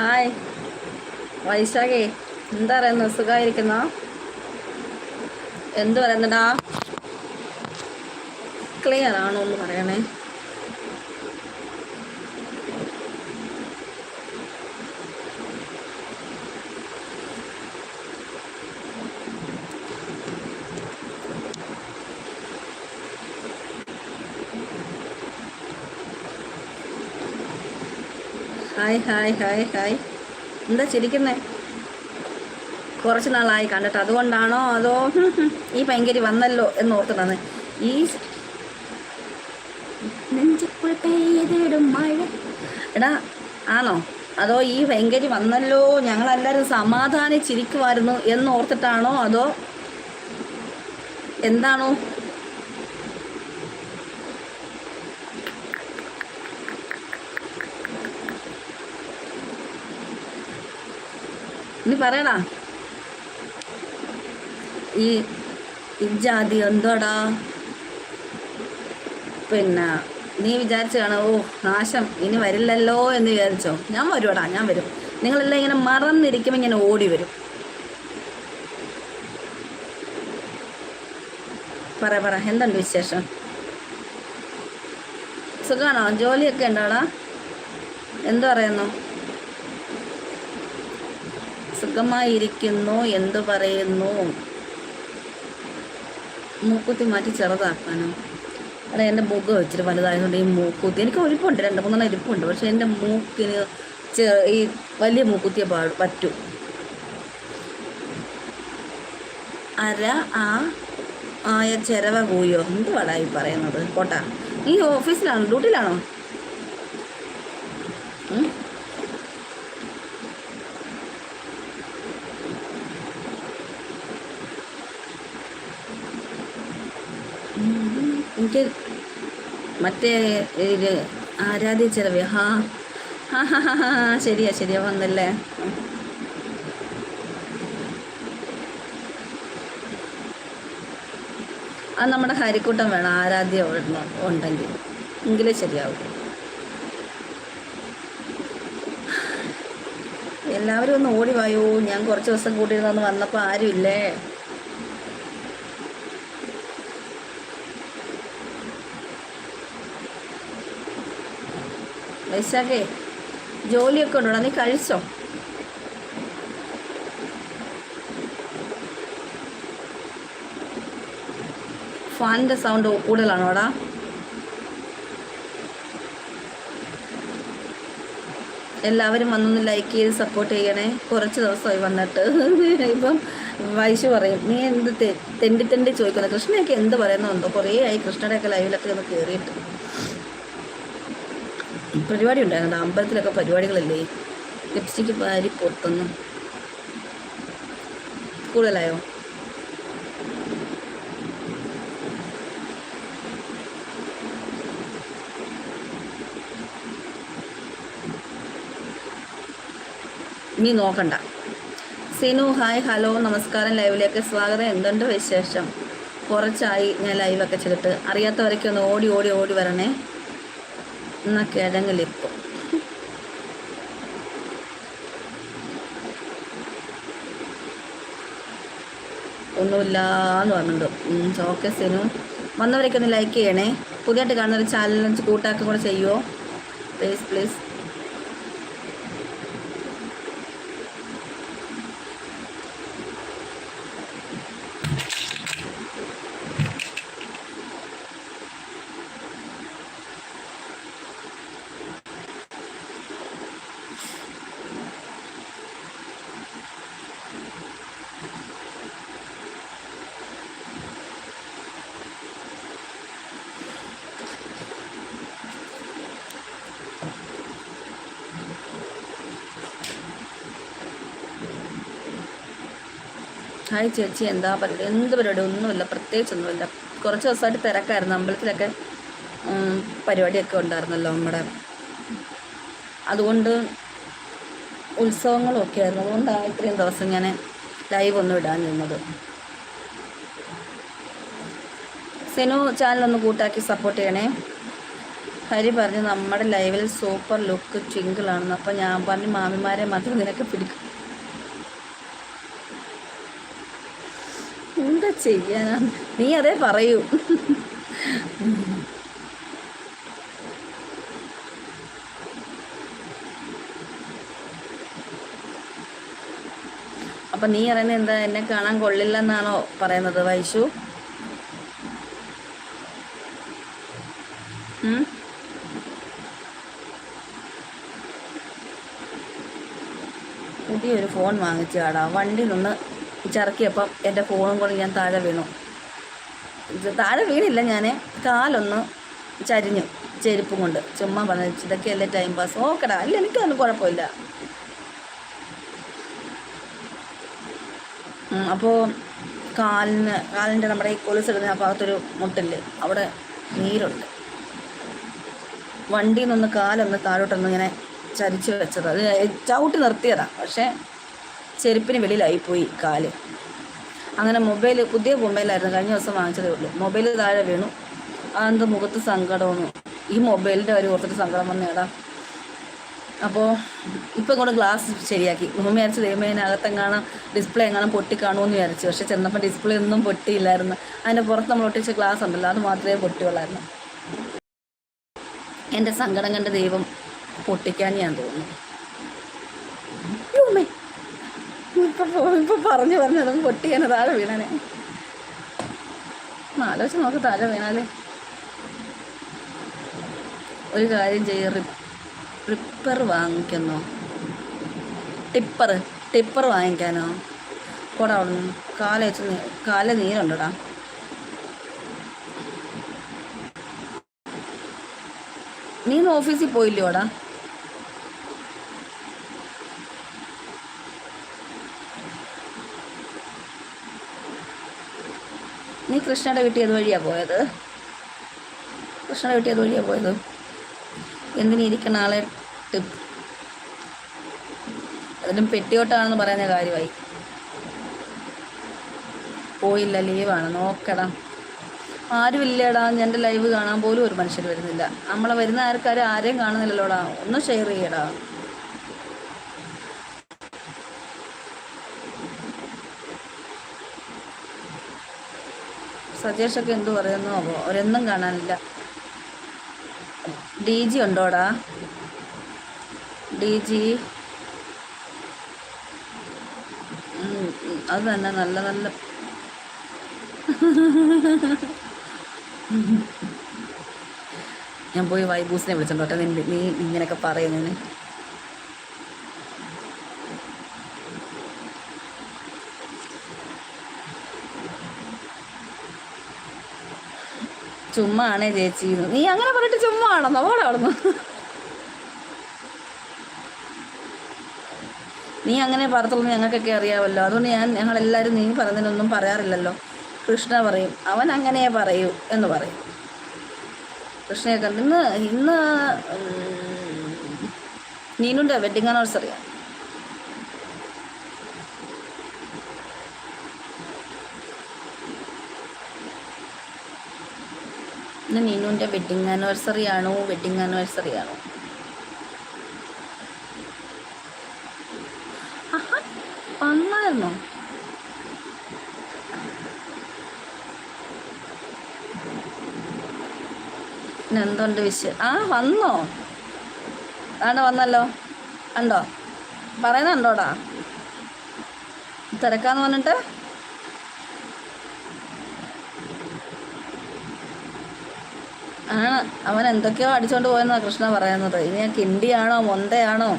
Hi. വൈശാഖേ എന്താ പറയുന്നു? സുഖമായിരിക്കുന്നോ? എന്ത് പറയുന്നടാ? ക്ലിയർ ആണോ എന്ന് പറയണേ. ഹായ് ഹായ് ഹായ് എന്താ ചിരിക്കുന്നേ? കുറച്ച് നാളായി കണ്ടിട്ട്. അതുകൊണ്ടാണോ അതോ ഈ ഭയങ്കര വന്നല്ലോ എന്ന് ഓർക്കുന്നത് ഈ എടാ ആണോ? അതോ ഈ ഭയങ്കര വന്നല്ലോ ഞങ്ങളെല്ലാവരും സമാധാനിച്ചിരിക്കുമായിരുന്നു എന്ന് ഓർത്തിട്ടാണോ അതോ എന്താണോ? നീ പറയണാ? ഈ ഇജാതി എന്തോടാ പിന്നെ നീ വിചാരിച്ചാണ് ഓ നാശം ഇനി വരില്ലല്ലോ എന്ന് വിചാരിച്ചോ. ഞാൻ വരുവാടാ ഞാൻ വരും. നിങ്ങളെല്ലാം ഇങ്ങനെ മറന്നിരിക്കുമ്പോൾ ഇങ്ങനെ ഓടി വരും. പറ പറ എന്തുണ്ട് വിശേഷം? സുഖമാണോ ജോലിയൊക്കെ ഉണ്ടോടാ? എന്തു പറയുന്നു? സുഖമായിരിക്കുന്നു എന്തു പറയുന്നു. മൂക്കുത്തി മാറ്റി ചെറുതാക്കാനോ. അല്ല എന്റെ മുഖം വെച്ചിട്ട് വലുതായതുകൊണ്ട് ഈ മൂക്കുത്തി എനിക്ക് ഒരിപ്പുണ്ട് രണ്ട് മൂന്നെണ്ണം ഇരിപ്പുണ്ട്. പക്ഷേ എന്റെ മൂക്കിന് ഈ വലിയ മൂക്കുത്തിയെ പാ പറ്റൂ. അര ആ ആയ ചെരവ കൂയോ? എന്തുവാടാ ഈ പറയുന്നത്? കോട്ട നീ ഓഫീസിലാണോ? ഡ്യൂട്ടിയിലാണോ? മറ്റേ ഇത് ആരാധ്യ ഹാ ഹാ ഹാ ഹാ ശരിയാ ശരിയാ വന്നല്ലേ? അത് നമ്മുടെ ഹരിക്കൂട്ടം വേണം ആരാധ്യ ഉണ്ട- ഉണ്ടെങ്കിൽ. എങ്കിലേ ശരിയാവും. എല്ലാവരും ഒന്ന് ഓടി വായോ. ഞാൻ കുറച്ച് ദിവസം കൂട്ടിയിരുന്നൊന്ന് വന്നപ്പോൾ ആരുമില്ലേ? വൈശാഖേ ജോലിയൊക്കെ ഉണ്ടോടാ നീ കഴിച്ചോ? ഫാനിന്റെ സൗണ്ട് കൂടുതലാണോടാ എല്ലാവരും വന്നൊന്ന് ലൈക്ക് ചെയ്ത് സപ്പോർട്ട് ചെയ്യണേ. കുറച്ച് ദിവസമായി വന്നിട്ട്. ഇപ്പം വൈശു പറയും നീ എന്ത് തെണ്ടി തെണ്ടി ചോദിക്കുന്നത് കൃഷ്ണയൊക്കെ എന്ത് പറയുന്നുണ്ടോ കുറേ ആയി കൃഷ്ണയുടെയൊക്കെ ലൈവിലൊക്കെ ഒന്ന് കയറിയിട്ട് പരിപാടി ഉണ്ടായിരുന്നു. അമ്പലത്തിലൊക്കെ പരിപാടികളല്ലേ? ലിപ്സ്റ്റിക്ക് പാരി പുറത്തുനിന്ന് കൂടുതലായോ? നീ നോക്കണ്ട. സിനു ഹായ് ഹലോ നമസ്കാരം ലൈവിലേക്ക് സ്വാഗതം. എന്തുണ്ട് വിശേഷം? കുറച്ചായി ഞാൻ ലൈവൊക്കെ ചെയ്തിട്ട്. അറിയാത്തവരൊക്കെ ഒന്ന് ഓടി ഓടി ഓടി വരണേ. എന്നാ ഇപ്പം. ഒന്നുമില്ലാന്ന് പറഞ്ഞിട്ടുണ്ട്. ഓക്കെ സിനു വന്നവരൊക്കെ ഒന്ന് ലൈക്ക് ചെയ്യണേ. പുതിയതായിട്ട് കാണുന്ന ഒരു ചാനൽ കൂട്ടാക്കും കൂടെ ചെയ്യുമോ പ്ലീസ് പ്ലീസ് ഹായ് ചേച്ചി എന്താ പരിപാടി? എന്ത് പരിപാടി? ഒന്നുമില്ല പ്രത്യേകിച്ചൊന്നുമില്ല കുറച്ച് ദിവസമായിട്ട് തിരക്കായിരുന്നു. അമ്പലത്തിലൊക്കെ പരിപാടിയൊക്കെ ഉണ്ടായിരുന്നല്ലോ നമ്മുടെ. അതുകൊണ്ട് ഉത്സവങ്ങളൊക്കെ ആയിരുന്നു. അതുകൊണ്ടാണ് ഇത്രയും ദിവസം ഞാൻ ലൈവ് ഒന്നും ഇടാൻ നിന്നത്. സെനു ചാനലൊന്ന് കൂട്ടാക്കി സപ്പോർട്ട് ചെയ്യണേ. ഹരി പറഞ്ഞു നമ്മുടെ ലൈവിൽ സൂപ്പർ ലുക്ക് ട്വിങ്കിളാണെന്ന് അപ്പം ഞാൻ പറഞ്ഞു മാമിമാരെ മാത്രം നിനക്ക് പിടിക്കും എന്താ ചെയ്യാനാ നീ അതേ പറയൂ. അപ്പൊ നീ പറയുന്നത് എന്താ? എന്നെ കാണാൻ കൊള്ളില്ലെന്നാണോ പറയുന്നത് വൈശു? പുതിയൊരു ഫോൺ വാങ്ങിച്ചാടാ വണ്ടി നിന്ന് ചിറക്കിയപ്പം എന്റെ ഫോണും കൂടെ ഞാൻ താഴെ വീണു. താഴെ വീണില്ല ഞാൻ കാലൊന്ന് ചരിഞ്ഞു ചെരുപ്പും കൊണ്ട്. ചുമ്മാ പറഞ്ഞു ഇതൊക്കെയല്ലേ ടൈം പാസ് ഓക്കെടാ അല്ല എനിക്കതൊന്നും കുഴപ്പമില്ല. അപ്പോൾ കാലിന് കാലിന്റെ നമ്മുടെ ഈ കൊലുസിടുന്ന ആ ഭാഗത്തൊരു മുട്ടിൽ അവിടെ നീരുണ്ട്. വണ്ടിയിൽ നിന്ന് കാലൊന്ന് താഴോട്ടൊന്ന് ഇങ്ങനെ ചരിച്ചു വെച്ചത്. അത് ചവിട്ടി നിർത്തിയതാണ് പക്ഷേ ചെരുപ്പിന് വെളിയിലായിപ്പോയി കാൽ. അങ്ങനെ മൊബൈൽ പുതിയ മൊബൈലായിരുന്നു. കഴിഞ്ഞ ദിവസം വാങ്ങിച്ചതേ ഉള്ളൂ. മൊബൈൽ താഴെ വീണു. അതെന്ത് മുഖത്ത് സങ്കടമാണ്. ഈ മൊബൈലിന്റെ കാര്യം ഓർത്തിട്ട് സങ്കടം വന്നേടാ. അപ്പോൾ ഇപ്പം ഇങ്ങോട്ട് ഗ്ലാസ് ശരിയാക്കി. മുമ്പ് വിചാരിച്ചു ദൈവത്തെ കാണാം ഡിസ്പ്ലേ എങ്ങാനും പൊട്ടിക്കാണുമെന്ന് വിചാരിച്ചു. പക്ഷെ ചെന്നപ്പോൾ ഡിസ്പ്ലേ ഒന്നും പൊട്ടിയില്ലായിരുന്നു. അതിന്റെ പുറത്ത് നമ്മൾ ഒട്ടിച്ച ഗ്ലാസ് ഉണ്ടല്ലോ അത് മാത്രമേ പൊട്ടിയുള്ളായിരുന്നു. എന്റെ സങ്കടം കണ്ട ദൈവം പൊട്ടിക്കാൻ ഞാൻ തോന്നുന്നു. ഇപ്പൊ ഇപ്പൊ പറഞ്ഞു പറഞ്ഞതും പൊട്ടിയാണ് താഴെ വീണനെ. ആലോചിച്ച് നോക്ക് താഴെ വീണാലേ. ഒരു കാര്യം ചെയ്യ റിപ്പർ വാങ്ങിക്കുന്നോ. ടിപ്പർ ടിപ്പർ വാങ്ങിക്കാനോ? കൂടെ അവിടെ നിന്ന് കാല വെച്ച് കാല നീരുണ്ടടാ? നീ ഓഫീസിൽ പോയില്ലോടാ? നീ കൃഷ്ണയുടെ വീട്ടിൽ ഏത് വഴിയാണ് പോയത്? കൃഷ്ണയുടെ വീട്ടിൽ ഏത് വഴിയാണ് പോയത്? എന്തിനിരിക്കുന്ന ആളെ ടിപ്പ്. അതിലും പെട്ടിയോട്ടാണെന്ന് പറയുന്ന കാര്യമായി. പോയില്ല ലീവാണ്. നോക്കടാ ആരുമില്ലടാ? എന്റെ ലൈവ് കാണാൻ പോലും ഒരു മനുഷ്യർ വരുന്നില്ല. നമ്മളെ വരുന്ന ആൾക്കാർ ആരെയും കാണുന്നില്ലല്ലോടാ? ഒന്ന് ഷെയർ ചെയ്യടാ. സജേഷൊക്കെ എന്തു പറയുന്നു? അപ്പോ അവരെന്നും കാണാനില്ല. ഡി ജി ഉണ്ടോടാ? D G. അത് തന്നെ നല്ല നല്ല. ഞാൻ പോയി വൈബൂസിനെ വിളിച്ചോട്ടെ നീ ഇങ്ങനെയൊക്കെ പറയുന്നതിന്. ചുമ്മാ ആണേ ചേച്ചി. നീ അങ്ങനെ പറഞ്ഞിട്ട് ചുമ്മാ ഓടെ അവിടുന്ന്. നീ അങ്ങനെ പറത്തുള്ളൂ ഞങ്ങൾക്കൊക്കെ അറിയാമല്ലോ. അതുകൊണ്ട് ഞാൻ ഞങ്ങളെല്ലാവരും നീ പറഞ്ഞതിനൊന്നും പറയാറില്ലല്ലോ. കൃഷ്ണ പറയും. അവൻ അങ്ങനെ പറയൂ എന്ന് പറയും. കൃഷ്ണയെ കണ്ട് ഇന്ന് ഇന്ന് നീനുന്റെ വെഡിങ് ആനിവേഴ്സറിയാണ് ഇന്ന് നീനുവിന്റെ വെഡിങ് ആനിവേഴ്സറി ആണോ? വെഡിങ് ആനിവേഴ്സറി ആണോ? വന്നായിരുന്നോ? എന്തുണ്ട് വിഷയം ആ വന്നോ? ആണ്ട് വന്നല്ലോ? ഉണ്ടോ പറയുന്നുണ്ടോടാ? തിരക്കാന്ന് പറഞ്ഞിട്ട്? ആണ് അവൻ എന്തൊക്കെയോ അടിച്ചോണ്ട് പോയെന്നാണ് കൃഷ്ണ പറയുന്നത്. ഇനി ആ കിണ്ടിയാണോ മൊന്തയാണോ?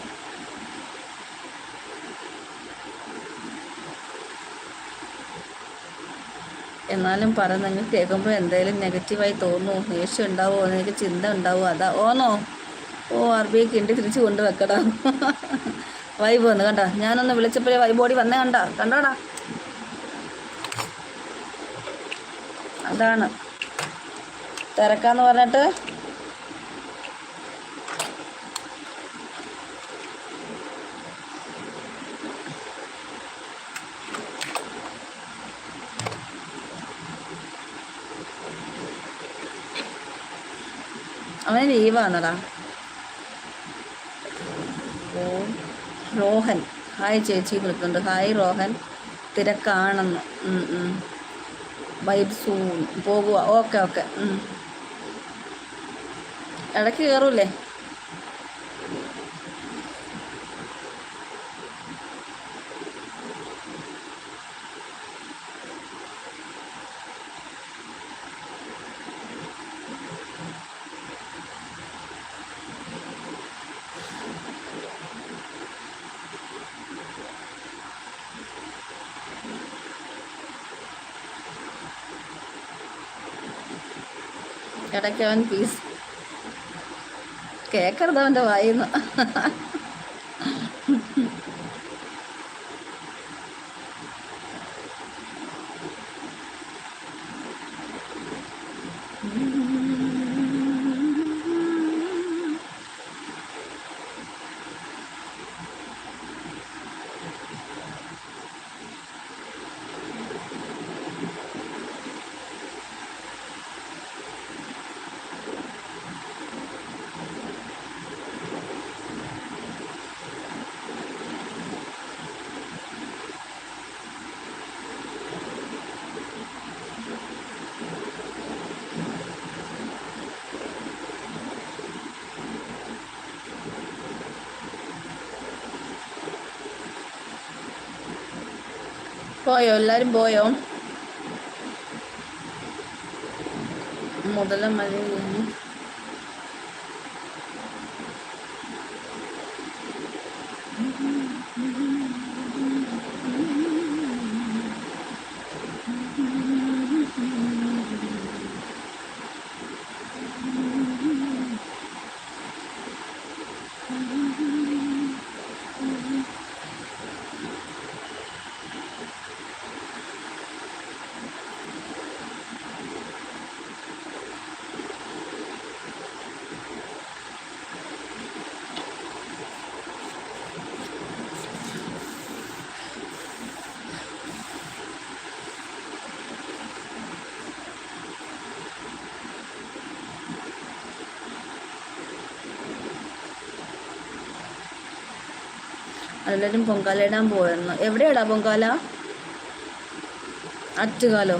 എന്നാലും പറയുന്നെങ്കിൽ കേൾക്കുമ്പോൾ എന്തെങ്കിലും നെഗറ്റീവായി തോന്നുമോ ദേഷ്യം ഉണ്ടാവുമോ എനിക്ക് ചിന്ത ഉണ്ടാവുമോ അതാ ഓന്നോ? ഓ അറബിയെ കിണ്ടി തിരിച്ചു കൊണ്ടുവെക്കടാ. വൈബ് വന്ന് കണ്ട. ഞാനൊന്ന് വിളിച്ചപ്പോഴേ വൈബോടി വന്നേ കണ്ട. കണ്ടോടാ. അതാണ്. തിരക്കാന്ന് പറഞ്ഞിട്ട് അവന് ലീവാണടാ ഓ ഹായ് ചേച്ചി വിളിക്കുന്നുണ്ട്. ഹായ് റോഹൻ. തിരക്കാണെന്ന്. Vibe soon. പോകുക ഓക്കെ ഓക്കെ. ഇടയ്ക്ക് കയറൂലേ ഇടയ്ക്ക് അവൻ പീസ് കേക്കരുത് അവന്റെ വായിന്ന്. പോയോ? എല്ലാരും പോയോ? മുതല മഴ എല്ലാവരും പൊങ്കാല ഇടാൻ പോയിരുന്നു എവിടെയാടാ പൊങ്കാല? ആറ്റുകാലോ?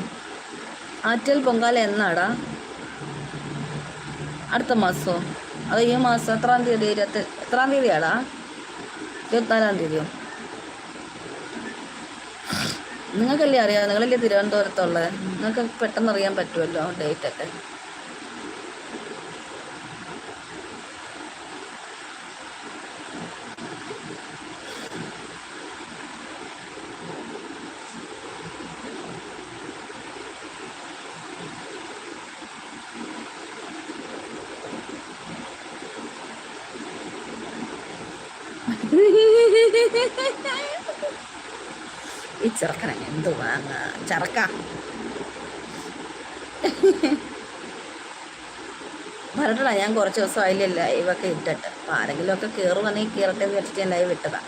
ആറ്റൽ പൊങ്കാല എന്നാടാ? അടുത്ത മാസമോ അതോ ഈ മാസം എത്രാം തീയതി ഇരുപത്തി എത്രാം തീയതിയാടാ? ഇരുപത്തിനാലാം തീയതിയോ? നിങ്ങൾക്കല്ലേ അറിയാം നിങ്ങളല്ലേ തിരുവനന്തപുരത്തുള്ളത് നിങ്ങൾക്ക് പെട്ടെന്ന് അറിയാൻ പറ്റുമല്ലോ ഡേറ്റൊക്കെ ഈ ചെറുക്കനെ എന്ത് വാങ്ങ ചെറുക്ക. വരട്ടടാ ഞാൻ കുറച്ച് ദിവസം അതിൽ ലൈവൊക്കെ ഇട്ടിട്ട്. അപ്പം ആരെങ്കിലും ഒക്കെ കയറുവാണെങ്കിൽ കയറട്ടെ എന്ന് വെച്ചിട്ട് ഞാൻ ലൈവ് ഇട്ടതാ.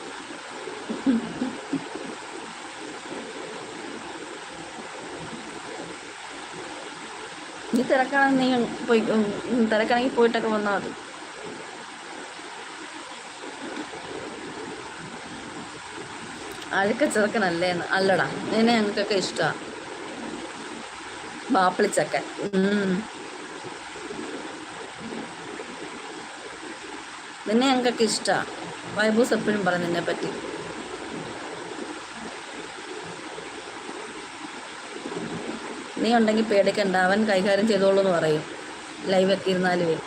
നീ തിരക്കാണെങ്കിൽ നീ പോയി തിരക്കാണെങ്കിൽ പോയിട്ടൊക്കെ വന്നാൽ മതി. അഴുക്ക ചെറുക്കനല്ലേന്ന് അല്ലടാ നിന്നെ ഞങ്ങൾക്കൊക്കെ ഇഷ്ടമാണ് ബാപ്പിളിച്ചക്കൻ നിന്നെ ഞങ്ങൾക്കൊക്കെ ഇഷ്ടമാണ് വൈബൂസ് എപ്പോഴും പറഞ്ഞു നിന്നെ പറ്റി. നീ ഉണ്ടെങ്കിൽ പേടിക്കണ്ട. അവൻ കൈകാര്യം ചെയ്തോളൂ എന്ന് പറയും. ലൈവൊക്കെ ഇരുന്നാലുവേ.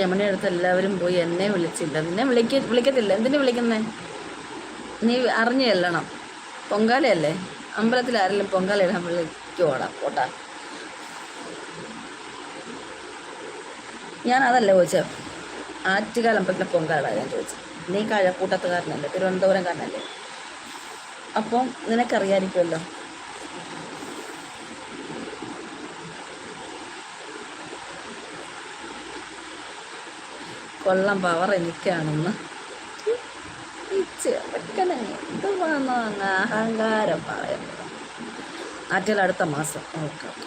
രമണി അടുത്ത് എല്ലാവരും പോയി എന്നെ വിളിച്ചില്ല നിന്നെ വിളിക്ക വിളിക്കത്തില്ല. എന്തിനു വിളിക്കുന്നേ? നീ അറിഞ്ഞു ചെല്ലണം. പൊങ്കാലയല്ലേ? അമ്പലത്തിൽ ആരെങ്കിലും പൊങ്കാല ഇടാൻ വിളിക്കോടാ പോട്ടാ. ഞാൻ അതല്ല ചോദിച്ചത് ആറ്റുകാൽ അമ്പലത്തിലെ പൊങ്കാല ഞാൻ ചോദിച്ചത് നീ കഴക്കൂട്ടത്തുകാരനല്ലേ? തിരുവനന്തപുരംകാരനല്ലേ? അപ്പം നിനക്കറിയാമായിരിക്കുമല്ലോ കൊള്ളം പവർ എനിക്കാണെന്ന്. ചെറുക്കനെ എന്തുവാണോ അങ്ങ് അഹങ്കാരം പറയുന്നത് ആറ്റിൽ അടുത്ത മാസം. ഓക്കെ. ഓക്കെ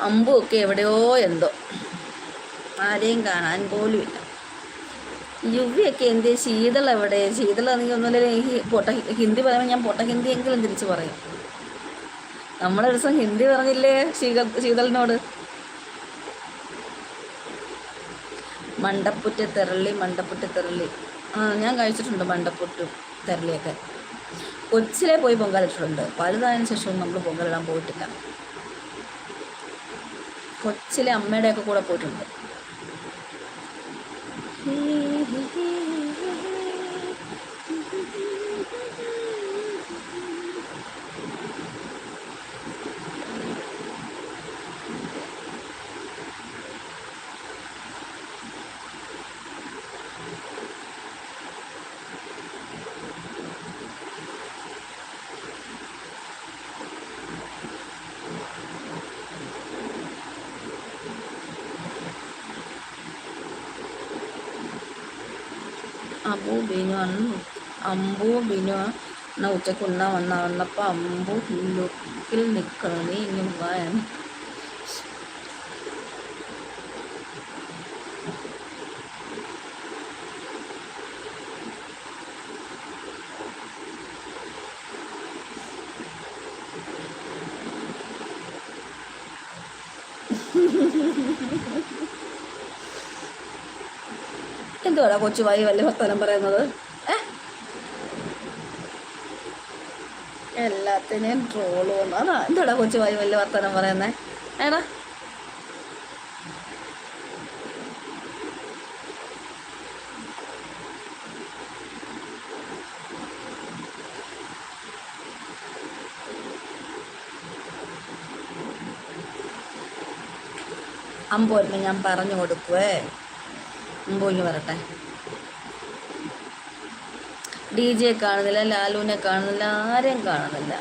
അമ്പുമൊക്കെ എവിടെയോ എന്തോ. ആരെയും കാണാൻ പോലും ഇല്ല യുവിയൊക്കെ എന്ത് ശീതൾ എവിടെ നീ ഒന്നുമില്ല പൊട്ട ഹിന്ദി പറയുമ്പോൾ ഞാൻ പൊട്ട ഹിന്ദി എങ്കിലും തിരിച്ചു പറയും. നമ്മളൊരു ദിവസം ഹിന്ദി പറഞ്ഞില്ലേ ശീത ശീതളിനോട്? മണ്ടപ്പുറ്റ് തെരളി മണ്ടപ്പുറ്റ് തെരളി. ആ ഞാൻ കഴിച്ചിട്ടുണ്ട് മണ്ടപ്പുറ്റും തെരളിയൊക്കെ. കൊച്ചിലെ പോയി പൊങ്കാലിട്ടിട്ടുണ്ട് വലുതായതിനു ശേഷം നമ്മൾ പൊങ്കാലിടാൻ പോയിട്ടില്ല. കൊച്ചിലെ അമ്മയുടെയൊക്കെ കൂടെ പോയിട്ടുണ്ട്. Thank you. അബു ബിനു അന്ന് അമ്പു ബിനു എന്നാ ഉച്ചയ്ക്ക് ഉണ്ണ വന്ന വന്നപ്പോൾ അമ്പു ലുക്കിൽ നിൽക്കണം നീ ഇനി വായന എന്തുവാടാ കൊച്ചുവായി വല്ല വർത്തമാനം പറയുന്നത്? എല്ലാത്തിനെയും ട്രോൾ വന്നു. അതാ കൊച്ചു കൊച്ചുവായി വല്ല വർത്തമാനം പറയുന്നേ? ഏടാ? അമ്പോരുന്ന് ഞാൻ പറഞ്ഞു കൊടുക്കുവേ. അമ്പോഞ്ഞ് വരട്ടെ ഡി ജെ കാണുന്നില്ല ലാലുവിനെ കാണുന്നില്ല ആരെയും കാണുന്നില്ല.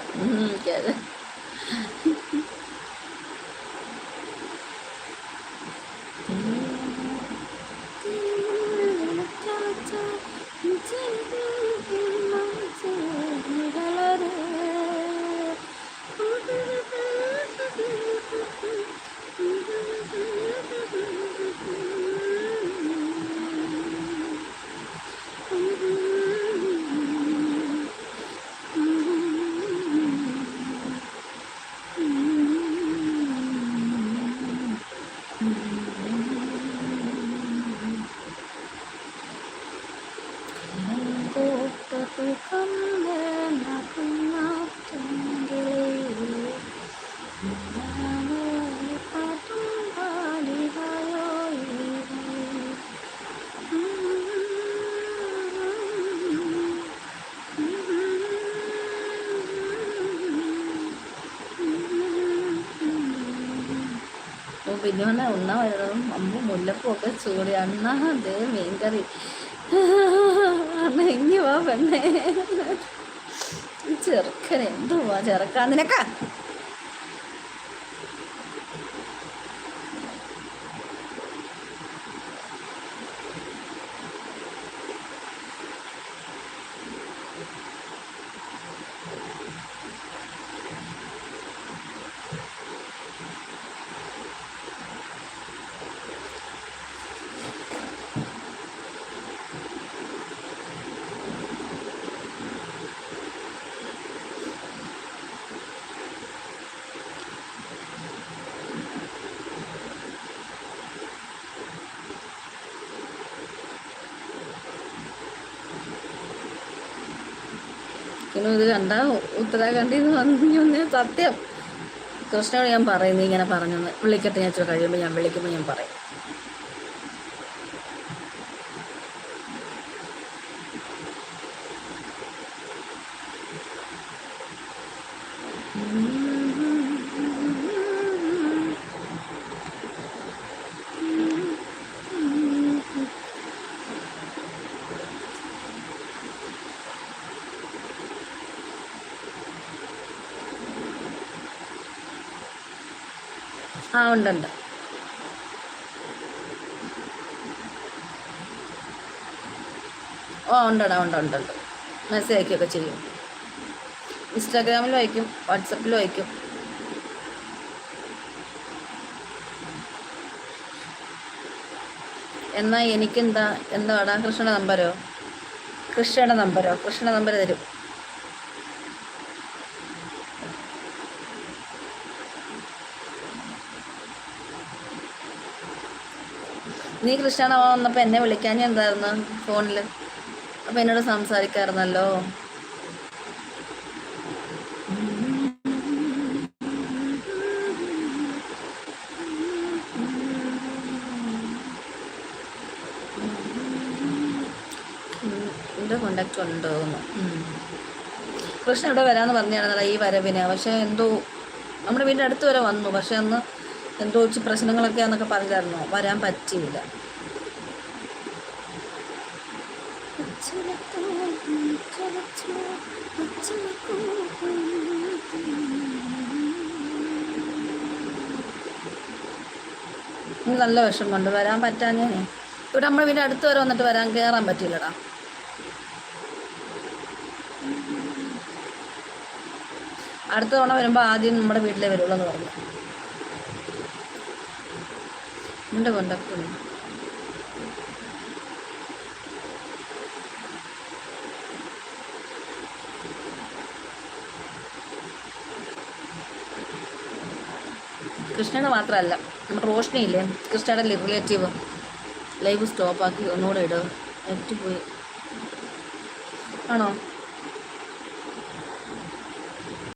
പിന്നെ ഉണ്ണ വരുന്നതും അമ്പും മുല്ലപ്പും ഒക്കെ ചൂടി. അണ്ണ അതേ മീൻകറി. അണ്ണ ഇങ്ങി വാ പെണ്ണേ. ചെറുക്കൻ എന്തുവാ ചെറുക്കാൻ നിനക്കാ? പിന്നെ ഇത് കണ്ട ഉത്തരാഖണ്ഡിൽ നിന്ന് വന്നു സത്യം. കൃഷ്ണനോട് ഞാൻ പറയുന്നു ഇങ്ങനെ പറഞ്ഞു വിളിക്കട്ടെ ഞാൻ ഇച്ചിരി കഴിയുമ്പോൾ ഞാൻ വിളിക്കുമ്പോൾ ഞാൻ പറയും. ആ ഉണ്ട് ഉണ്ട്. ഓ ഉണ്ടടാ ഉണ്ട് ഉണ്ട് ഉണ്ട്. മെസ്സേജ് അയക്കുകയൊക്കെ ചെയ്യും. ഇൻസ്റ്റാഗ്രാമിലും അയക്കും വാട്സപ്പിലും അയക്കും. എന്നാൽ എനിക്കെന്താ എന്താടാ കൃഷ്ണയുടെ നമ്പരോ കൃഷ്ണയുടെ നമ്പരോ കൃഷ്ണ നമ്പർ തരും. നീ കൃഷ്ണ വന്നപ്പോൾ എന്നെ വിളിക്കാൻ എന്തായിരുന്നു ഫോണിൽ അപ്പം എന്നോട് സംസാരിക്കാറുന്നല്ലോ എന്റെ ഉണ്ടോ കൃഷ്ണ ഇവിടെ വരാമെന്ന് പറഞ്ഞായിരുന്നല്ലോ ഈ വരവിനെ. പക്ഷേ എന്തോ നമ്മുടെ വീടിന്റെ അടുത്ത് വരെ വന്നു. പക്ഷെ അന്ന് എന്തോ വെച്ച് പ്രശ്നങ്ങളൊക്കെയാണെന്നൊക്കെ പറഞ്ഞായിരുന്നു വരാൻ പറ്റിയില്ല. നല്ല വിഷമമുണ്ട് വരാൻ പറ്റാഞ്ഞേ. ഇവിടെ നമ്മൾ വീട് അടുത്ത് വരെ വന്നിട്ട് വരാൻ കയറാൻ പറ്റിയില്ലടാ. അടുത്ത തവണ വരുമ്പോൾ ആദ്യം നമ്മുടെ വീട്ടിലേ വരുള്ളൂ എന്ന് പറഞ്ഞു. എന്റെ കോണ്ടാക്ട് ഉണ്ട് മാത്രമല്ല നമ്മുടെ റോഷ്നി ഇല്ലേ? കൃഷ്ണയുടെ റിലേറ്റീവ് ലൈവ് സ്റ്റോപ്പാക്കി ഒന്നുകൂടെ ഇടുക നെറ്റ് പോയി. ആണോ?